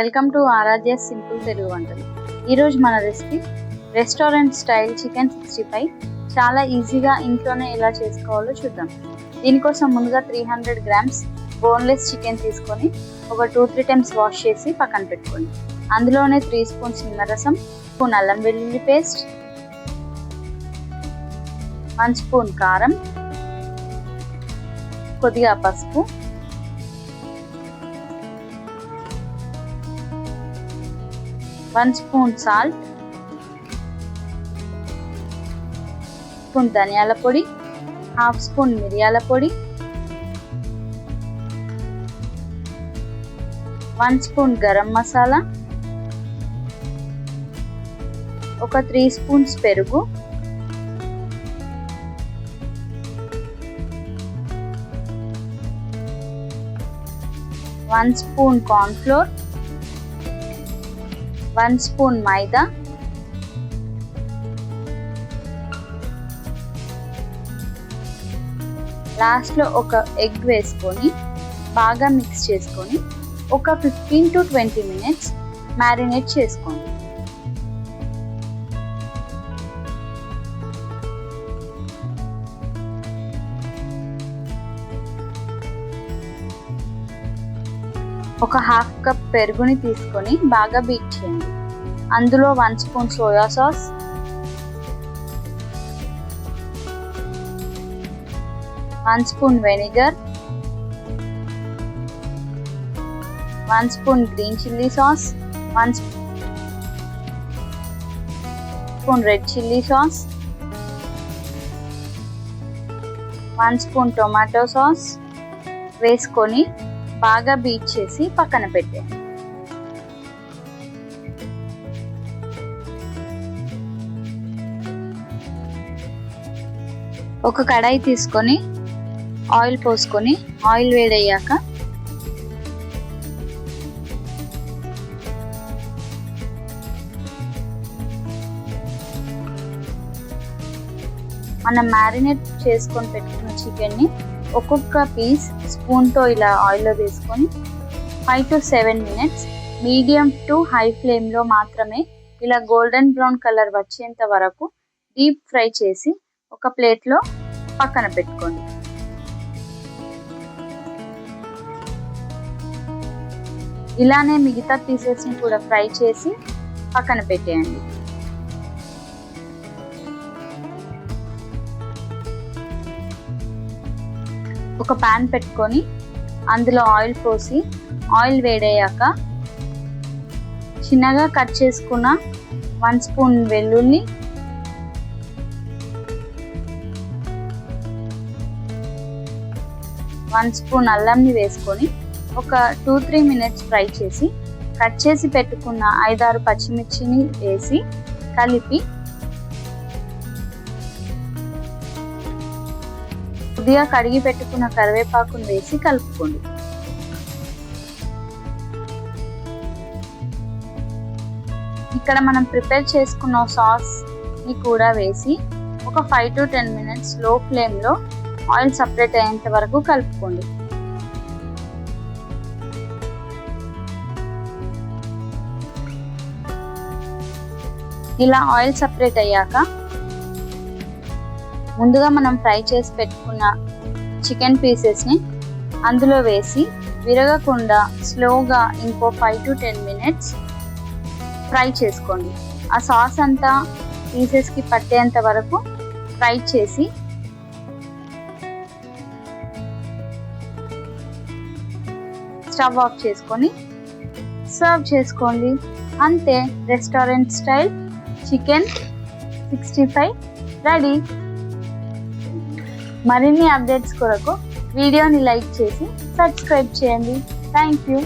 Welcome to Aradhya simple Telugu వంటలు. ఈరోజు మన recipe restaurant style chicken sixty five. చాలా ఈజీగా ఇంట్లోనే ఎలా చేసుకోవాలో చూద్దాం. దీనికోసం ముందుగా three hundred grams boneless chicken తీసుకొని ఒక టూ త్రీ టైమ్స్ వాష్ చేసి పక్కన పెట్టుకోండి. అందులోనే త్రీ స్పూన్స్ నిమ్మరసం స్పూన్ అల్లం వెల్లుల్లి పేస్ట్ వన్ స్పూన్ కారం కొద్దిగా పసుపు వన్ స్పూన్ సాల్ట్ స్పూన్ ధనియాల పొడి హాఫ్ స్పూన్ మిరియాల పొడి వన్ స్పూన్ గరం మసాలా ఒక త్రీ స్పూన్స్ పెరుగు one spoon cornflour one spoon maida. లాస్ట్లో ఒక ఎగ్ వేసుకొని బాగా మిక్స్ చేసుకొని ఒక fifteen to twenty minutes marinate చేసుకోండి. ఒక హాఫ్ కప్ పెరుగుని తీసుకొని బాగా బీట్ చేయండి. అందులో one spoon soya sauce. One spoon vinegar. One spoon green chilli sauce. One spoon red chilli sauce. One spoon tomato sauce. వేసుకొని బాగా బీట్ చేసి పక్కన పెట్టాను ఒక కడాయి తీసుకొని ఆయిల్ పోసుకొని ఆయిల్ వేడయ్యాక మనం మ్యారినేట్ చేసుకొని పెట్టుకున్న చికెన్ని ఒక్కొక్క పీస్ స్పూన్తో ఇలా ఆయిల్లో వేసుకొని five to seven minutes medium to high ఫ్లేమ్లో మాత్రమే ఇలా గోల్డెన్ బ్రౌన్ కలర్ వచ్చేంత వరకు డీప్ ఫ్రై చేసి ఒక ప్లేట్లో పక్కన పెట్టుకోండి. ఇలానే మిగతా పీసెస్ని కూడా ఫ్రై చేసి పక్కన పెట్టేయండి. ఒక ప్యాన్ పెట్టుకొని అందులో ఆయిల్ పోసి ఆయిల్ వేడయ్యాక చిన్నగా కట్ చేసుకున్న వన్ స్పూన్ వెల్లుల్లి వన్ స్పూన్ అల్లంని వేసుకొని ఒక టూ త్రీ మినిట్స్ ఫ్రై చేసి కట్ చేసి పెట్టుకున్న ఐదారు పచ్చిమిర్చిని వేసి కలిపి కొద్దిగా కడిగి పెట్టుకున్న కరివేపాకును వేసి కలుపుకోండి. ఇక్కడ మనం ప్రిపేర్ చేసుకున్న సాస్ని కూడా వేసి ఒక ఫైవ్ టు టెన్ మినిట్స్లో ఫ్లేమ్లో ఆయిల్ సపరేట్ అయ్యేంత వరకు కలుపుకోండి. ఇలా ఆయిల్ సపరేట్ అయ్యాక ముందుగా మనం ఫ్రై చేసి పెట్టుకున్న చికెన్ పీసెస్ని అందులో వేసి విరగకుండా స్లోగా ఇంకో five to ten minutes fry చేసుకోండి. ఆ సాస్ అంతా పీసెస్కి పట్టేంత వరకు ఫ్రై చేసి స్టవ్ ఆఫ్ చేసుకొని సర్వ్ చేసుకోండి. అంతే restaurant style chicken sixty five ready. మరిన్ని అప్డేట్స్ కొరకు వీడియోని లైక్ చేసి సబ్స్క్రైబ్ చేయండి. Thank you.